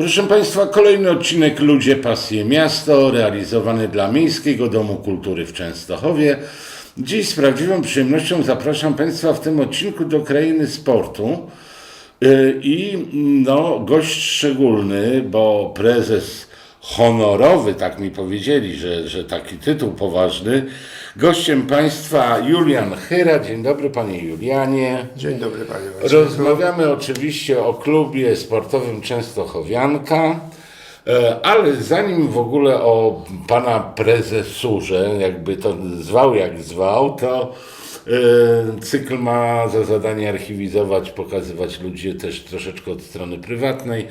Proszę Państwa, kolejny odcinek Ludzie Pasje Miasto, realizowany dla Miejskiego Domu Kultury w Częstochowie. Dziś z prawdziwą przyjemnością zapraszam Państwa w tym odcinku do krainy sportu. Yy, I no, gość szczególny, bo prezes honorowy, tak mi powiedzieli, że, że taki tytuł poważny. Gościem Państwa Julian Chyra. Dzień dobry Panie Julianie. Dzień dobry panie Wojciechu. Rozmawiamy oczywiście o klubie sportowym Częstochowianka, e, ale zanim w ogóle o pana prezesurze, jakby to zwał jak zwał, to e, cykl ma za zadanie archiwizować, pokazywać ludzi też troszeczkę od strony prywatnej,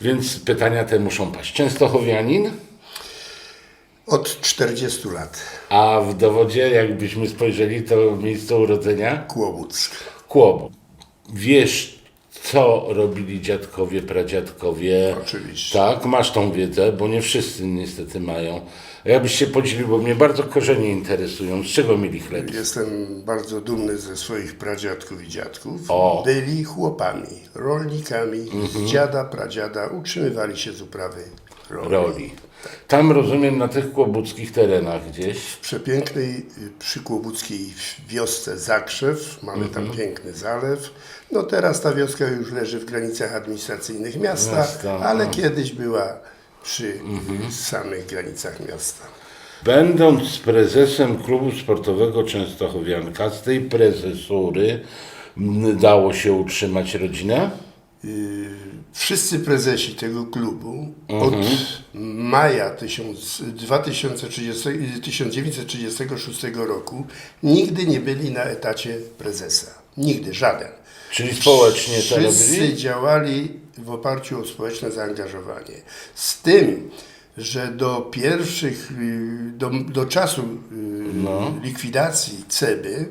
więc pytania te muszą paść. Częstochowianin, Od 40 lat. a w dowodzie jakbyśmy spojrzeli to miejsce urodzenia? Kłobuck. Kłobut. Wiesz, co robili dziadkowie, pradziadkowie? Oczywiście. Tak, masz tą wiedzę, bo nie wszyscy niestety mają. A Ja byś się podzielił, bo mnie bardzo korzenie interesują. Z czego mieli chleb? Jestem bardzo dumny ze swoich pradziadków i dziadków. O. Byli chłopami, rolnikami. Z dziada, pradziada utrzymywali się z uprawy roli. Roli. Tam rozumiem na tych kłobuckich terenach gdzieś. W przepięknej y, przykłobuckiej wiosce Zakrzew mamy tam piękny zalew. No teraz ta wioska już leży w granicach administracyjnych miasta, Miasta, ale no. kiedyś była przy samych granicach miasta. Będąc prezesem klubu sportowego Częstochowianka, z tej prezesury dało się utrzymać rodzinę? Y, Wszyscy prezesi tego klubu od maja 1000 2030, 1936 roku nigdy nie byli na etacie prezesa. Nigdy, żaden. Czyli społecznie to Wszyscy działali w oparciu o społeczne zaangażowanie. Z tym, że do pierwszych, y, do, do czasu y, likwidacji CEBY,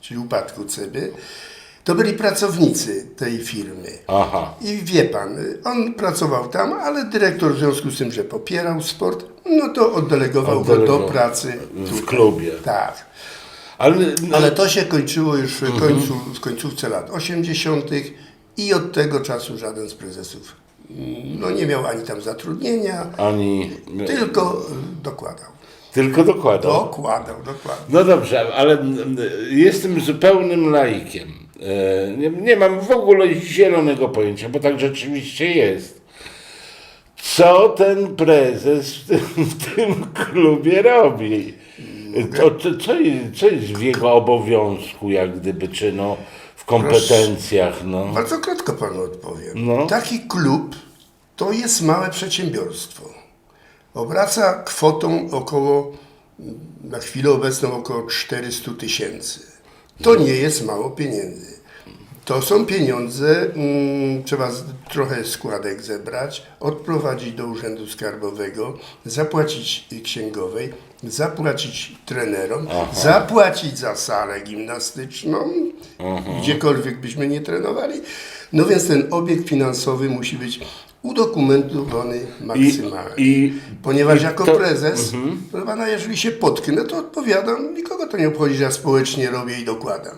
czyli upadku CEBY, to byli pracownicy tej firmy. Aha. I wie pan, on pracował tam, ale dyrektor w związku z tym, że popierał sport, no to oddelegował, go Oddelegował. do pracy W tutaj. klubie. Tak. Ale, Ale to się kończyło już w, końcu, w końcówce lat 80. i od tego czasu żaden z prezesów mm, no, nie miał ani tam zatrudnienia, ani. tylko y, dokładał. Tylko dokładał. Dokładał, dokładał. No dobrze, ale mm, jestem zupełnym laikiem. E, Nie, nie mam w ogóle zielonego pojęcia, bo tak rzeczywiście jest. Co ten prezes w tym, w tym klubie robi? To, to, co, jest, co jest w jego obowiązku, jak gdyby, czy no, w kompetencjach? No. Bardzo krótko panu odpowiem. No. Taki klub to jest małe przedsiębiorstwo. Obraca kwotą około, na chwilę obecną około 400 tysięcy. To nie jest mało pieniędzy. To są pieniądze, mm, trzeba z, trochę składek zebrać, odprowadzić do Urzędu Skarbowego, zapłacić księgowej, zapłacić trenerom, zapłacić za salę gimnastyczną, gdziekolwiek byśmy nie trenowali. No więc ten obiekt finansowy musi być udokumentowany maksymalnie. i- Ponieważ i jako to- prezes, proszę pana, jeżeli się potknę, to odpowiadam, nikogo to nie obchodzi, że ja społecznie robię i dokładam.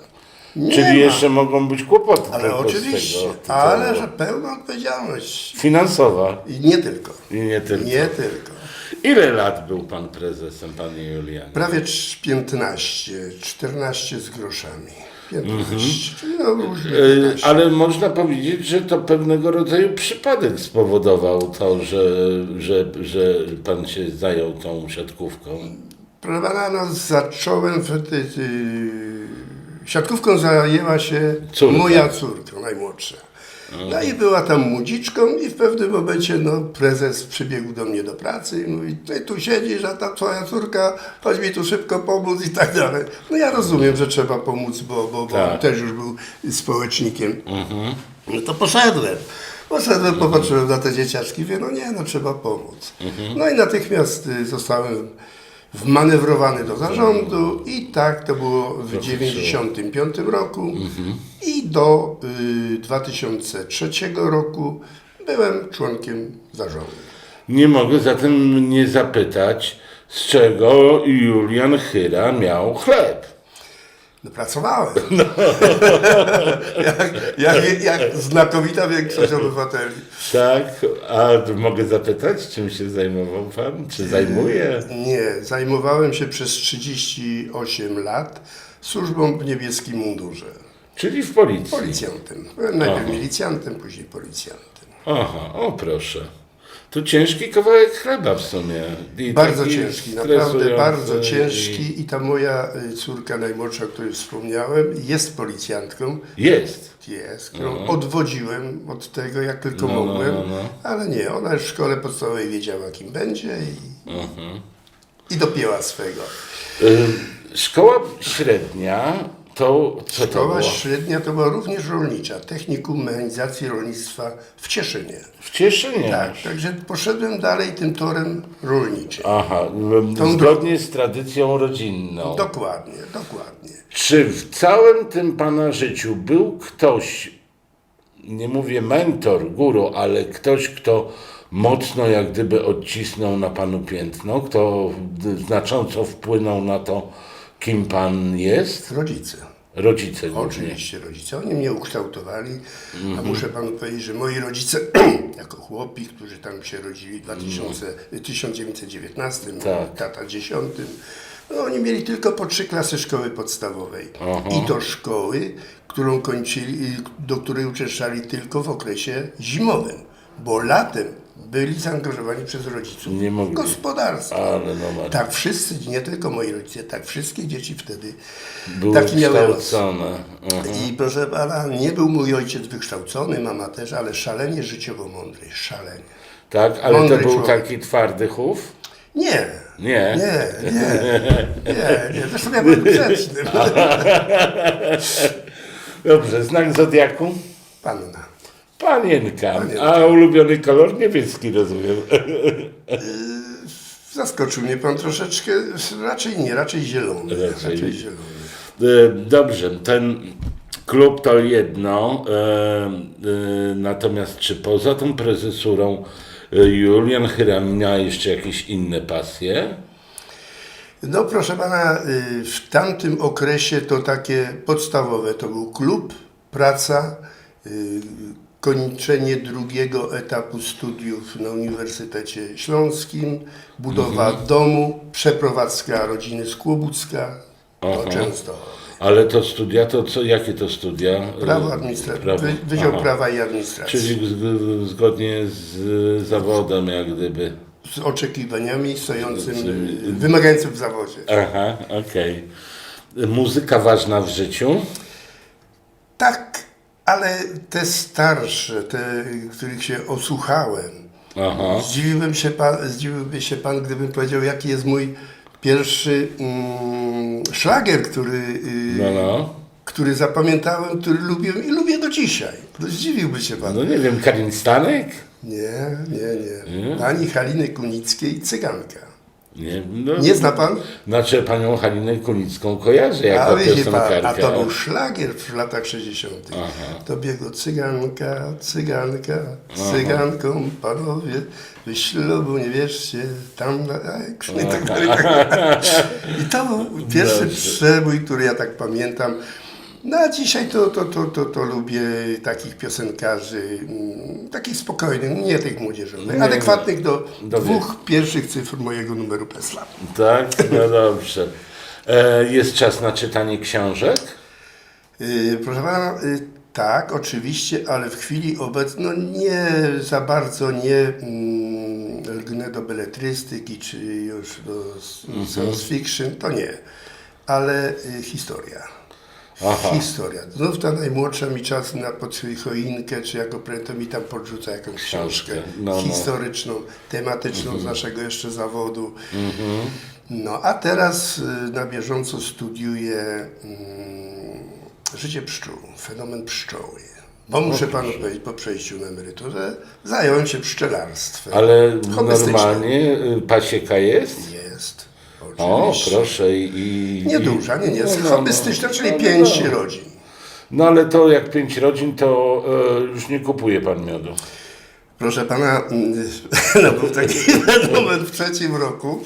Nie Czyli ma. jeszcze mogą być kłopoty. Ale oczywiście, tego ale że pełna odpowiedzialność. Finansowa I nie tylko. i nie tylko. Nie tylko. Ile lat był pan prezesem, panie Julianie? Prawie trz- 15, 14 z groszami. 15, Mhm. no różnie. E, 15. Ale można powiedzieć, że to pewnego rodzaju przypadek spowodował to, że, że, że pan się zajął tą siatkówką. Proszę pana, no zacząłem wtedy... Yy, siatkówką zajęła się Córka. moja córka, najmłodsza. No i była tam młodziczką i w pewnym momencie no, prezes przybiegł do mnie do pracy i mówi, ty tu siedzisz, a ta twoja córka, chodź mi tu szybko pomóc i tak dalej. No ja rozumiem, że trzeba pomóc, bo, bo, bo Tak. on też już był społecznikiem. No to poszedłem. Poszedłem, popatrzyłem na te dzieciaczki, wie, no nie, no trzeba pomóc. No i natychmiast y, zostałem wmanewrowany do zarządu i tak to było w 1995 roku i do y, 2003 roku byłem członkiem zarządu. Nie mogę zatem nie zapytać, z czego Julian Chyra miał chleb. No pracowałem. jak, jak, jak znakomita większość obywateli. Tak, a mogę zapytać, czym się zajmował pan? Czy zajmuje? Nie, zajmowałem się przez 38 lat służbą w niebieskim mundurze. Czyli w policji. Policjantem. Najpierw milicjantem, później policjantem. Aha, o proszę. To ciężki kawałek chleba w sumie. I Bardzo ciężki, naprawdę bardzo ciężki i ta moja y, córka najmłodsza, o której wspomniałem, jest policjantką, Jest. jest, którą odwodziłem od tego, jak tylko No, no, mogłem, no, no. ale nie, ona w szkole podstawowej wiedziała, kim będzie i, Mhm. i dopięła swego. Szkoła średnia to co to Szkoła było? średnia to była również rolnicza, Technikum Mechanizacji Rolnictwa w Cieszynie. W Cieszynie. Tak, także poszedłem dalej tym torem rolniczym. Aha, Tą zgodnie z tradycją rodzinną. Dokładnie, dokładnie. Czy w całym tym pana życiu był ktoś, nie mówię mentor, guru, ale ktoś, kto mocno jak gdyby odcisnął na panu piętno, kto znacząco wpłynął na to, kim pan jest? Rodzice. Rodzice głównie. Oczywiście rodzice. Oni mnie ukształtowali, Mhm. a muszę panu powiedzieć, że moi rodzice, jako chłopi, którzy tam się rodzili w 2000, 1919, Tak. tata 10, no oni mieli tylko po trzy klasy szkoły podstawowej. I to szkoły, którą kończyli, do której uczęszczali tylko w okresie zimowym, bo latem byli zaangażowani przez rodziców Nie mogli. w gospodarstwo. Ale no Tak wszyscy, nie tylko moi rodzice, tak wszystkie dzieci wtedy były taki miały los. Mhm. i proszę pana, nie był mój ojciec wykształcony, mama też, ale szalenie życiowo mądry, szalenie. Tak, ale Mądry to był człowiek. taki twardy chów? Nie, Nie. nie, nie, nie, nie. Zresztą ja byłem grzeczny. Dobrze, znak zodiaku? Panna. Panienka. Panienka. A ulubiony kolor niebieski, rozumiem. Zaskoczył mnie pan troszeczkę, raczej nie, raczej zielony. Raczej. Raczej, zielony. E, Dobrze, ten klub to jedno, e, natomiast czy poza tą prezesurą Julian Hyram miał jeszcze jakieś inne pasje? No proszę pana, w tamtym okresie to takie podstawowe to był klub, praca, kończenie drugiego etapu studiów na Uniwersytecie Śląskim, budowa domu, przeprowadzka rodziny z Kłobucka do Aha. Częstochowy. Ale to studia, to co, jakie to studia? Prawo administracyjne, prawo. Wy- Wydział Aha. Prawa i Administracji. Czyli z, zgodnie z zawodem, jak gdyby. Z oczekiwaniami stojącym, y, wymagającym w zawodzie. Aha, okej. Muzyka ważna w życiu? Tak, ale te starsze, te, których się osłuchałem, Aha. Zdziwiłbym się pan, zdziwiłby się pan, gdybym powiedział, jaki jest mój pierwszy mm, szlagier, który, y, No, no. który zapamiętałem, który lubię i lubię do dzisiaj. No, zdziwiłby się pan. No nie wiem, Karin Stanek? Nie, nie, nie. Pani Haliny Kunickiej, cyganka. Nie, no, Nie zna pan? Znaczy panią Halinę Kunicką kojarzę jako A piosenkarkę. a to był szlagier w latach 60. To biegło cyganka, cyganka, cyganką panowie, wy ślubu nie wierzcie, tam na, i tak i tak dalej. I to był pierwszy Dobrze. przebój, który ja tak pamiętam. No a dzisiaj to, to, to, to, to lubię takich piosenkarzy, mm, takich spokojnych, nie tych młodzieżowych, Nie, adekwatnych do, do dwóch pierwszych cyfr mojego numeru PESLA. Tak, no dobrze. E, jest czas na czytanie książek? Yy, Proszę pana, yy, tak, oczywiście, ale w chwili obecnej no nie za bardzo nie mm, lgnę do beletrystyki, czy już do s- science fiction, to nie, ale y, historia. Aha. Historia. Znów ta najmłodsza mi czas na pod choinkę, czy jako prędko mi tam podrzuca jakąś książkę. No, no. historyczną, tematyczną z naszego jeszcze zawodu. No a teraz y, na bieżąco studiuję mm, życie pszczół, fenomen pszczoły. Bo muszę panu powiedzieć, po przejściu na emeryturę zająłem się pszczelarstwem. Ale normalnie y, pasieka jest? Jest. O, Oczywiście. proszę. I, Nieduża, nie, nie, No, no, no. hobbystyczna, czyli No, no, pięć rodzin. No ale to jak pięć rodzin, to e, już nie kupuje pan miodu. Proszę pana, mm, no był taki moment w trzecim roku,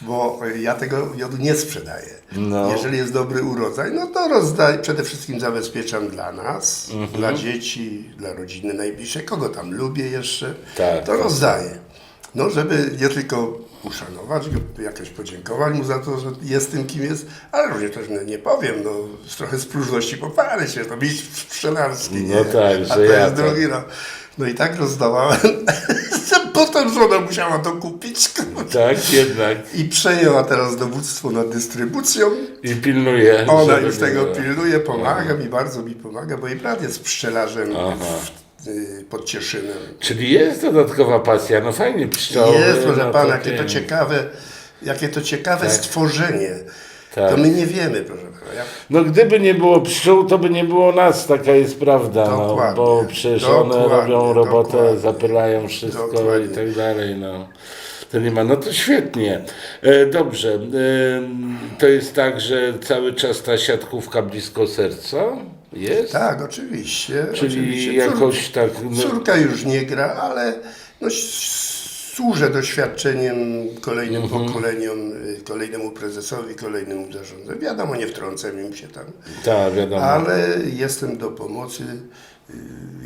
bo ja tego jodu nie sprzedaję. No. Jeżeli jest dobry urodzaj, no to rozdaję, przede wszystkim zabezpieczam dla nas, Mhm. dla dzieci, dla rodziny najbliższej, kogo tam lubię jeszcze, Tak, to tak. rozdaję. No, żeby nie tylko uszanować go, jakoś podziękować mu za to, że jest tym, kim jest, ale również też no, nie powiem, no, z trochę z próżności poparę się, to mistrz pszczelarski, No nie? tak, a że to ja jest to- drugi rok. No i tak rozdawałem, potem żona musiała to kupić Tak, jednak. i przejęła teraz dowództwo nad dystrybucją. I pilnuje. Ona już tego pilnuje, pomaga mi, bardzo mi pomaga, bo jej brat jest pszczelarzem Aha. Pod Cieszynem. Czyli jest dodatkowa pasja, no fajnie pszczoły. Jest, proszę no pana, jakie to ciekawe, jakie to ciekawe stworzenie. Tak. To my nie wiemy, proszę pana. Ja, No gdyby nie było pszczół, to by nie było nas, taka jest prawda, no, bo przecież one robią robotę, zapylają wszystko Dokładnie. i tak dalej, no. To nie ma, no to świetnie. E, dobrze, e, to jest tak, że cały czas ta siatkówka blisko serca jest? tak, oczywiście. Czyli oczywiście. jakoś tak... No, Córka już nie gra, ale no, służę doświadczeniem kolejnym Mhm. pokoleniom, y, kolejnemu prezesowi, kolejnemu zarządowi. Wiadomo, nie wtrącam im się tam, tak, wiadomo. ale jestem do pomocy, y,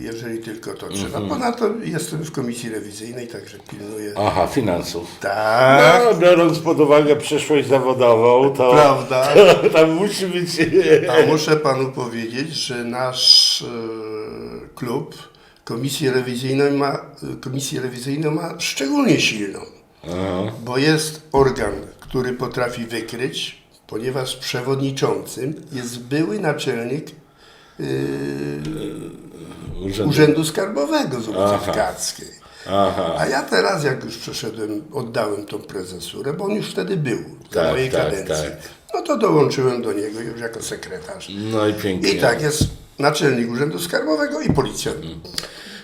jeżeli tylko to trzeba. Mhm. Ponadto jestem w komisji rewizyjnej, także pilnuję. Aha, finansów. Tak, No, biorąc pod uwagę przeszłość zawodową, to, Prawda. to tam musi być... a muszę panu powiedzieć, że nasz e, klub komisję rewizyjną ma, komisję rewizyjną ma szczególnie silną. Aha. Bo jest organ, który potrafi wykryć, ponieważ przewodniczącym jest były naczelnik yy, Urzędu. Urzędu Skarbowego z ulicy Aha. A ja teraz, jak już przeszedłem, oddałem tą prezesurę, bo on już wtedy był za Tak, mojej tak, kadencji. tak. No to dołączyłem do niego już jako sekretarz. No i pięknie. I tak jest naczelnik Urzędu Skarbowego i policjant.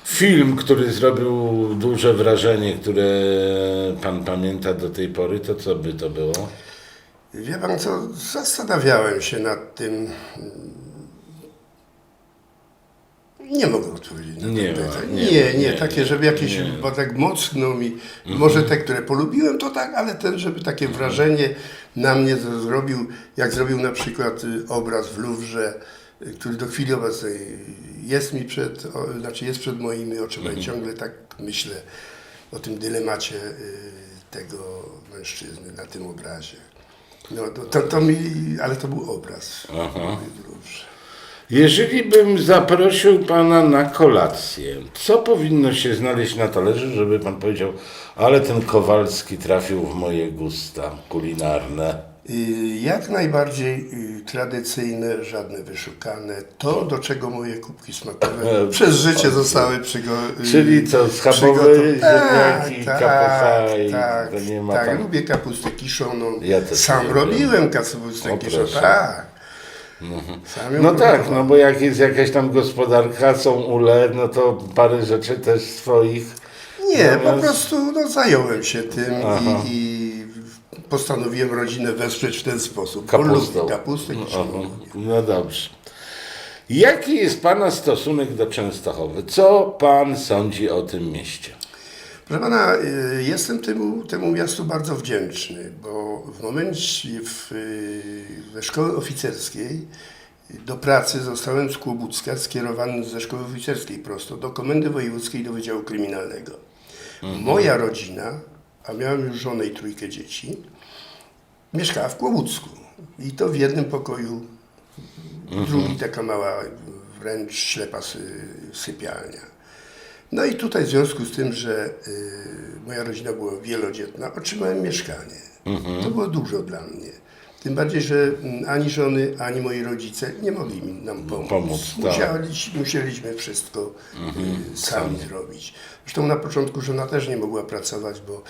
Film, który zrobił duże wrażenie, które pan pamięta do tej pory, to co by to było? Wie pan co, zastanawiałem się nad tym. Nie mogę odpowiedzieć na Nie pytanie. nie Nie, nie, takie, żeby jakieś, nie. Mhm. bo tak mocno mi, może te, które polubiłem, to tak, ale ten, żeby takie wrażenie na mnie zrobił, jak zrobił na przykład y, obraz w Louvre, y, który do chwili obecnej jest mi przed, o, znaczy jest przed moimi oczyma Mhm. ciągle tak myślę o tym dylemacie y, tego mężczyzny na tym obrazie. No, to, to, mi, ale to był obraz. Aha. Jeżeli bym zaprosił pana na kolację, co powinno się znaleźć na talerzu, żeby pan powiedział, ale ten Kowalski trafił w moje gusta kulinarne? Y, Jak najbardziej y, tradycyjne, żadne wyszukane. To, do czego moje kubki smakowe przez życie zostały przygotowane. Czyli co, schabowe ziemniaki, kapucha i tak, to nie ma tak, pan- lubię kapustę kiszoną. Ja też Sam robiłem kapustę kiszoną, tak. Ją No tak, no bo jak jest jakaś tam gospodarka, są ule, no to parę rzeczy też swoich. Nie, po Natomiast- prostu no, zająłem się tym i, i postanowiłem rodzinę wesprzeć w ten sposób. Kapustą. Kapustę lubię. No dobrze. Jaki jest Pana stosunek do Częstochowy? Co Pan sądzi o tym mieście? Proszę pana, y, jestem temu, temu miastu bardzo wdzięczny, bo w momencie w, y, ze szkoły oficerskiej do pracy zostałem z Kłobucka skierowany ze szkoły oficerskiej prosto do Komendy Wojewódzkiej do Wydziału Kryminalnego. Moja rodzina, a miałem już żonę i trójkę dzieci, mieszkała w Kłobucku i to w jednym pokoju, drugi taka mała, wręcz ślepa sy, sypialnia. No i tutaj w związku z tym, że y, moja rodzina była wielodzietna, otrzymałem mieszkanie. To było dużo dla mnie. Tym bardziej, że mm, ani żony, ani moi rodzice nie mogli mi nam pomóc. Pomóc, tak. Musieliśmy, musieliśmy wszystko y, sami zrobić. Zresztą na początku żona też nie mogła pracować, bo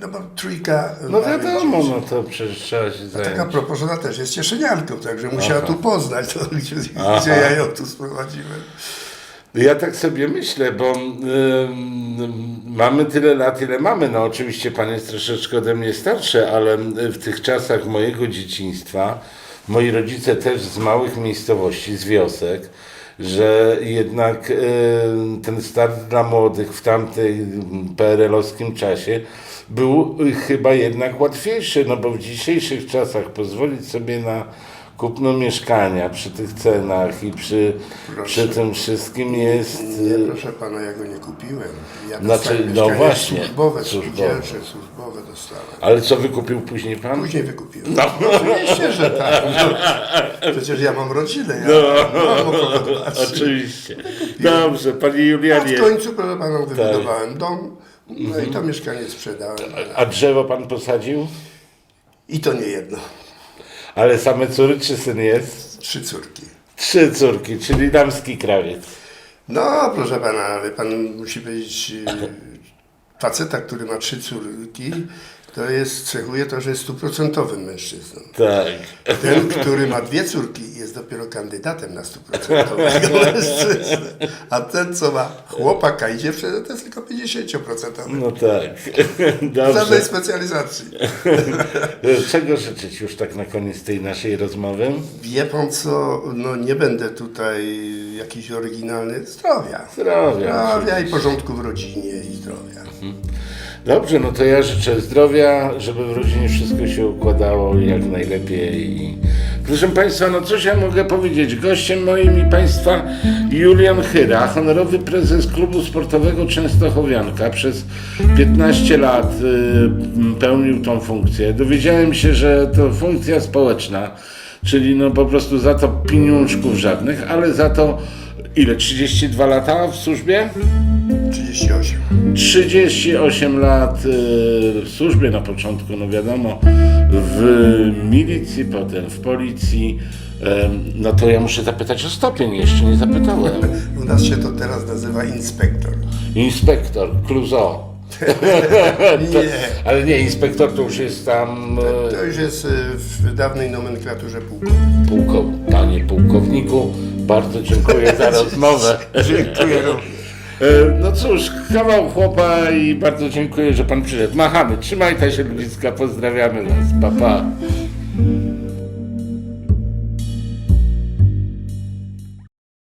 no bo trójka No wiadomo, no to przecież trzeba się zająć. propos, żona też jest cieszynianką, także musiała tu poznać, to, gdzie, Aha. gdzie ja ją tu sprowadziłem. Ja tak sobie myślę, bo ym, mamy tyle lat, ile mamy. No oczywiście Pan jest troszeczkę ode mnie starszy, ale w tych czasach mojego dzieciństwa moi rodzice też z małych miejscowości, z wiosek, że jednak e, ten start dla młodych w tamtym PRL-owskim czasie był chyba jednak łatwiejszy, no bo w dzisiejszych czasach pozwolić sobie na kupno mieszkania przy tych cenach i przy, przy tym wszystkim jest... Nie, e, proszę pana, ja go nie kupiłem. Ja Znaczy, no właśnie, Służbowe, służbowe. służbowe dostałem. Ale co wykupił później pan? Później wykupiłem. No, oczywiście, że tak. No, przecież ja mam rodzinę, ja No. mam. Oczywiście. Dobrze, panie A w Julianie. końcu, proszę pana, Tak. wybudowałem dom, no Mhm. i to mieszkanie sprzedałem. A drzewo pan posadził? I to nie jedno. Ale same córy czy syn jest? Trzy córki. Trzy córki, czyli damski krawiec. No, proszę pana, ale pan musi powiedzieć, y, faceta, który ma trzy córki, to jest, cechuje to, że jest stuprocentowym mężczyzną. Tak. Ten, który ma dwie córki, jest dopiero kandydatem na stuprocentowego mężczyznę. A ten, co ma chłopaka i dziewczynę, to jest tylko 50%. No tak. Żadnej Dobrze. specjalizacji. Czego życzyć już tak na koniec tej naszej rozmowy? Wie pan co, no nie będę tutaj jakiś oryginalny. Zdrowia. Zdrowia. Zdrowia i porządku w rodzinie i zdrowia. Dobrze, no to ja życzę zdrowia, żeby w rodzinie wszystko się układało jak najlepiej. Proszę Państwa, no cóż ja mogę powiedzieć? Gościem moim i Państwa Julian Chyra, honorowy prezes klubu sportowego Częstochowianka. Przez 15 lat y, pełnił tą funkcję. Dowiedziałem się, że to funkcja społeczna, czyli no po prostu za to pieniążków żadnych, ale za to ile? 32 lata w służbie? 38. 38 lat y, w służbie na początku, no wiadomo, w milicji, potem w policji. No to ja muszę zapytać o stopień, jeszcze nie zapytałem. U nas się to teraz nazywa inspektor. Inspektor, Cluzo. Nie. Ale nie, inspektor to już jest tam e, To już jest y, w dawnej nomenklaturze pułkownik. pułkow... Panie pułkowniku, bardzo dziękuję za rozmowę. Dziękuję również. E, No cóż, kawał chłopa i bardzo dziękuję, że pan przyszedł. Machamy, trzymajcie się ludziska, pozdrawiamy was, pa pa.